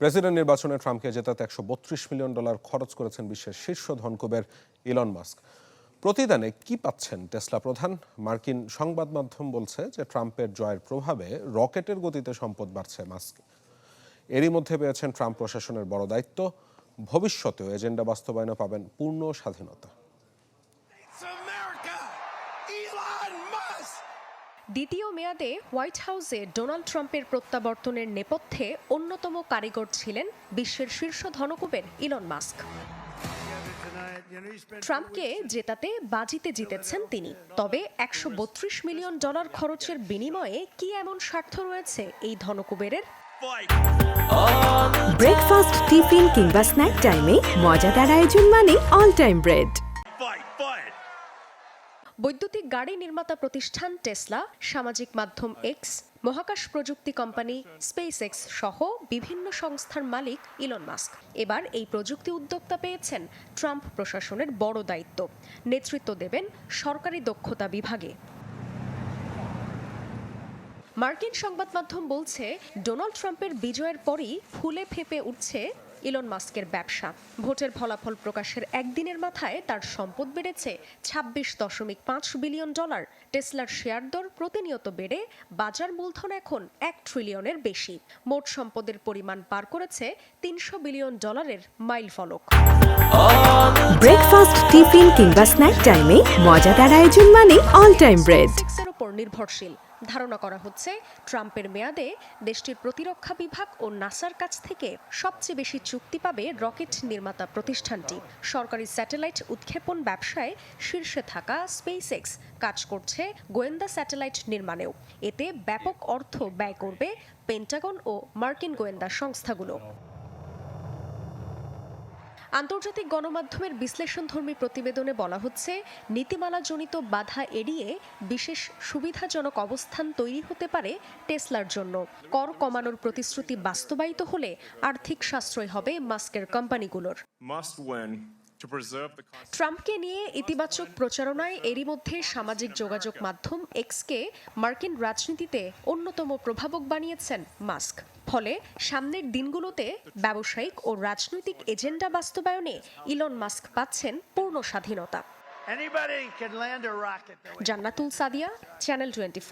President নির্বাচনে ট্রাম্পকে জেতাতে একশো বত্রিশ মিলিয়ন ডলার খরচ করেছেন বিশ্বের শীর্ষ ধনকুবের ইলন মাস্ক। প্রতিদানে কি পাচ্ছেন টেসলা প্রধান? মার্কিন সংবাদ মাধ্যম বলছে যে ট্রাম্পের জয়ের প্রভাবে রকেটের গতিতে সম্পদ বাড়ছে মাস্ক। এরই মধ্যে পেয়েছেন ট্রাম্প প্রশাসনের বড় দায়িত্ব। ভবিষ্যতেও এজেন্ডা বাস্তবায়নে পাবেন পূর্ণ স্বাধীনতা। দ্বিতীয় মেয়াদে হোয়াইট হাউসে ডোনাল্ড ট্রাম্পের প্রত্যাবর্তনের নেপথ্যে অন্যতম কারিগর ছিলেন বিশ্বের শীর্ষ ধনকুবের ইলন মাস্ক। ট্রাম্পকে জেতাতে বাজিতে জিতেছেন তিনি। তবে একশো বত্রিশ মিলিয়ন ডলার খরচের বিনিময়ে কি এমন স্বার্থ রয়েছে এই ধনকুবেরের? ব্রেকফাস্ট টিফিন কিংবা স্ন্যাক টাইমে মজাদার আয়োজন মানে অল টাইম ব্রেড! বৈদ্যুতিক গাড়ি নির্মাতা প্রতিষ্ঠান টেসলা, সামাজিক মাধ্যম এক্স, মহাকাশ প্রযুক্তি কোম্পানি স্পেস এক্স সহ বিভিন্ন সংস্থার মালিক ইলন মাস্ক। এবার এই প্রযুক্তি উদ্যোক্তা পেয়েছেন ট্রাম্প প্রশাসনের বড় দায়িত্ব। নেতৃত্ব দেবেন সরকারি দক্ষতা বিভাগে। মার্কিন সংবাদ মাধ্যম বলছে, ডোনাল্ড ট্রাম্পের বিজয়ের পরই ফুলে ফেঁপে উঠছে ইলন মাস্কের ব্যবসা। ভোটের ফলাফল প্রকাশের একদিনের মাথায় তার সম্পদ বেড়েছে ছাব্বিশ দশমিক পাঁচ বিলিয়ন ডলার। টেসলার শেয়ার দর প্রতিনিয়ত বেড়ে বাজার মূলধন এখন এক ট্রিলিয়নের বেশি। মোট সম্পদের পরিমাণ পার করেছে তিনশো বিলিয়ন ডলারের মাইল ফলক। ব্রেকফাস্ট টিফিন কিংবা স্ন্যাক টাইমে মজাদার আয়োজন মানে অল টাইম ব্রেড উপর নির্ভরশীল। ধারণা করা হচ্ছে ট্রাম্পের মেয়াদে দেশটির প্রতিরক্ষা বিভাগ ও নাসার কাছ থেকে সবচেয়ে বেশি চুক্তি পাবে রকেট নির্মাতা প্রতিষ্ঠানটি। সরকারি স্যাটেলাইট উৎক্ষেপণ ব্যবসায় শীর্ষে থাকা স্পেস এক্স কাজ করছে গোয়েন্দা স্যাটেলাইট নির্মাণেও। এতে ব্যাপক অর্থ ব্যয় করবে পেন্টাগন ও মার্কিন গোয়েন্দা সংস্থাগুলো। আন্তর্জাতিক গণমাধ্যমের বিশ্লেষণধর্মী প্রতিবেদনে বলা হচ্ছে, নীতিমালাজনিত বাধা এড়িয়ে বিশেষ সুবিধাজনক অবস্থান তৈরি হতে পারে টেসলার জন্য। কর কমানোর প্রতিশ্রুতি বাস্তবায়িত হলে আর্থিক সাশ্রয় হবে মাস্কের কোম্পানিগুলোর। ট্রাম্পকে নিয়ে ইতিবাচক প্রচারণায় এরই মধ্যে সামাজিক যোগাযোগ মাধ্যম এক্সকে মার্কিন রাজনীতিতে অন্যতম প্রভাবক বানিয়েছেন মাস্ক। ফলে সামনের দিনগুলোতে ব্যবসায়িক ও রাজনৈতিক এজেন্ডা বাস্তবায়নে ইলন মাস্ক পাচ্ছেন পূর্ণ স্বাধীনতা. জান্নাতুল সাদিয়া চ্যানেল টোয়েন্টি